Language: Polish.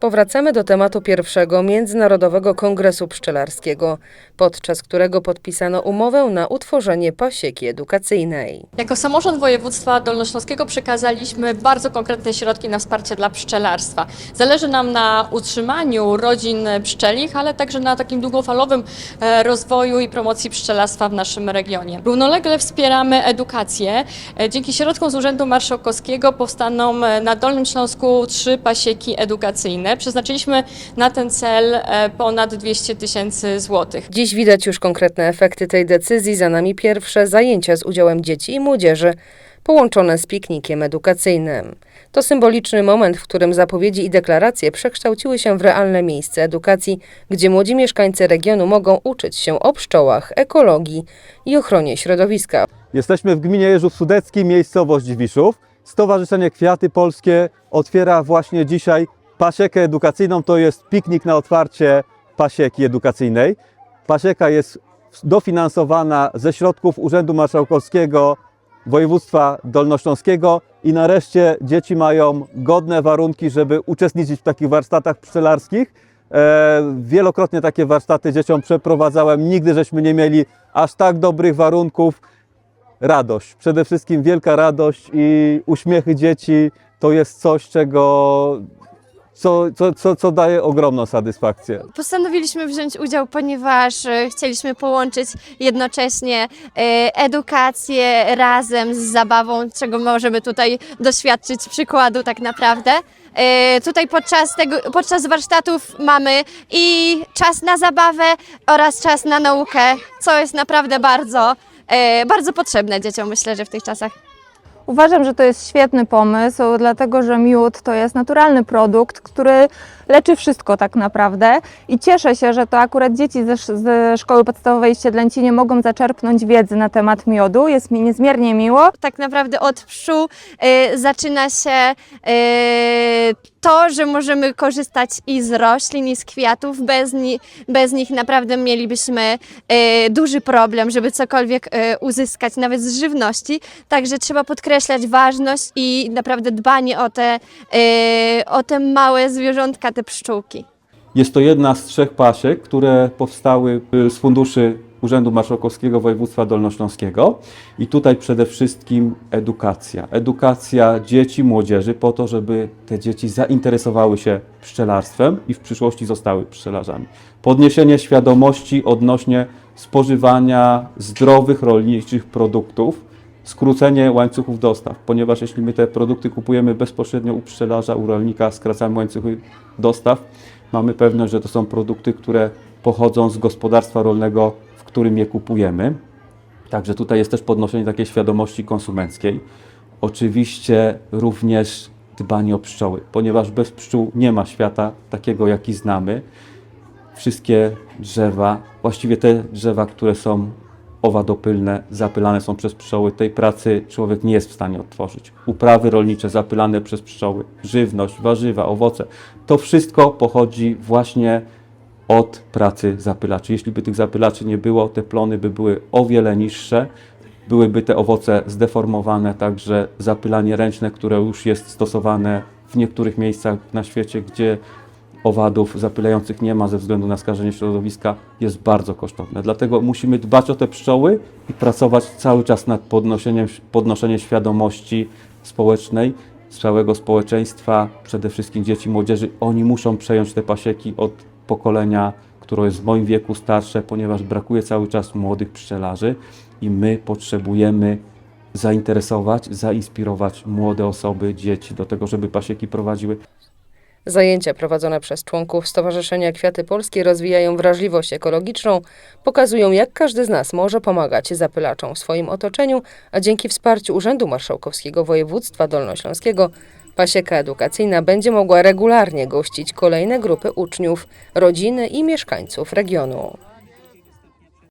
Powracamy do tematu pierwszego Międzynarodowego Kongresu Pszczelarskiego, podczas którego podpisano umowę na utworzenie pasieki edukacyjnej. Jako samorząd województwa dolnośląskiego przekazaliśmy bardzo konkretne środki na wsparcie dla pszczelarstwa. Zależy nam na utrzymaniu rodzin pszczelich, ale także na takim długofalowym e, rozwoju i promocji pszczelarstwa w naszym regionie. Równolegle wspieramy edukację. E, Dzięki środkom z Urzędu Marszałkowskiego powstaną e, na Dolnym Śląsku trzy pasieki edukacyjne. Przeznaczyliśmy na ten cel e, ponad 200 tysięcy złotych. Dziś widać już konkretne efekty tej decyzji. Za nami pierwsze zajęcia z udziałem dzieci i młodzieży, połączone z piknikiem edukacyjnym. To symboliczny moment, w którym zapowiedzi i deklaracje przekształciły się w realne miejsce edukacji, gdzie młodzi mieszkańcy regionu mogą uczyć się o pszczołach, ekologii i ochronie środowiska. Jesteśmy w gminie Jeżów Sudecki, miejscowość Wiszów. Stowarzyszenie Kwiaty Polskie otwiera właśnie dzisiaj pasiekę edukacyjną. To jest piknik na otwarcie pasieki edukacyjnej. Pasieka jest dofinansowana ze środków Urzędu Marszałkowskiego Województwa Dolnośląskiego i nareszcie dzieci mają godne warunki, żeby uczestniczyć w takich warsztatach pszczelarskich. E, wielokrotnie takie warsztaty dzieciom przeprowadzałem. Nigdy żeśmy nie mieli aż tak dobrych warunków radość. Przede wszystkim wielka radość i uśmiechy dzieci to jest coś, czego, co, co, co, co daje ogromną satysfakcję. Postanowiliśmy wziąć udział, ponieważ e, chcieliśmy połączyć jednocześnie e, edukację razem z zabawą, czego możemy tutaj doświadczyć przykładu tak naprawdę. E, Tutaj podczas, tego, podczas warsztatów mamy i czas na zabawę oraz czas na naukę, co jest naprawdę bardzo, bardzo potrzebne dzieciom, myślę, że w tych czasach. Uważam, że to jest świetny pomysł, dlatego że miód to jest naturalny produkt, który leczy wszystko tak naprawdę i cieszę się, że to akurat dzieci ze, ze szkoły podstawowej w Siedlęcinie mogą zaczerpnąć wiedzy na temat miodu. Jest mi niezmiernie miło. tak naprawdę od pszczół y, zaczyna się y, to, że możemy korzystać i z roślin, i z kwiatów. Bez, ni bez nich naprawdę mielibyśmy y, duży problem, żeby cokolwiek y, uzyskać, nawet z żywności. Także trzeba podkreślać ważność i naprawdę dbanie o te, y, o te małe zwierzątka, te pszczółki. Jest to jedna z trzech pasiek, które powstały y, z funduszy Urzędu Marszałkowskiego Województwa Dolnośląskiego. I tutaj przede wszystkim edukacja. Edukacja dzieci, młodzieży po to, żeby te dzieci zainteresowały się pszczelarstwem i w przyszłości zostały pszczelarzami. Podniesienie świadomości odnośnie spożywania zdrowych rolniczych produktów, skrócenie łańcuchów dostaw, ponieważ jeśli my te produkty kupujemy bezpośrednio u pszczelarza, u rolnika, skracamy łańcuchy dostaw, mamy pewność, że to są produkty, które pochodzą z gospodarstwa rolnego, w którym je kupujemy. Także tutaj jest też podnoszenie takiej świadomości konsumenckiej. Oczywiście również dbanie o pszczoły, ponieważ bez pszczół nie ma świata takiego, jaki znamy. Wszystkie drzewa, właściwie te drzewa, które są owadopylne, zapylane są przez pszczoły. Tej pracy człowiek nie jest w stanie odtworzyć. Uprawy rolnicze zapylane przez pszczoły, żywność, warzywa, owoce. To wszystko pochodzi właśnie od pracy zapylaczy. Jeśli by tych zapylaczy nie było, te plony by były o wiele niższe, byłyby te owoce zdeformowane, także zapylanie ręczne, które już jest stosowane w niektórych miejscach na świecie, gdzie owadów zapylających nie ma ze względu na skażenie środowiska, jest bardzo kosztowne. Dlatego musimy dbać o te pszczoły i pracować cały czas nad podnoszeniem, podnoszeniem świadomości społecznej, całego społeczeństwa, przede wszystkim dzieci, młodzieży. Oni muszą przejąć te pasieki od pokolenia, które jest w moim wieku starsze, ponieważ brakuje cały czas młodych pszczelarzy i my potrzebujemy zainteresować, zainspirować młode osoby, dzieci do tego, żeby pasieki prowadziły. Zajęcia prowadzone przez członków Stowarzyszenia Kwiaty Polskie rozwijają wrażliwość ekologiczną, pokazują jak każdy z nas może pomagać zapylaczom w swoim otoczeniu, a dzięki wsparciu Urzędu Marszałkowskiego Województwa Dolnośląskiego pasieka edukacyjna będzie mogła regularnie gościć kolejne grupy uczniów, rodziny i mieszkańców regionu.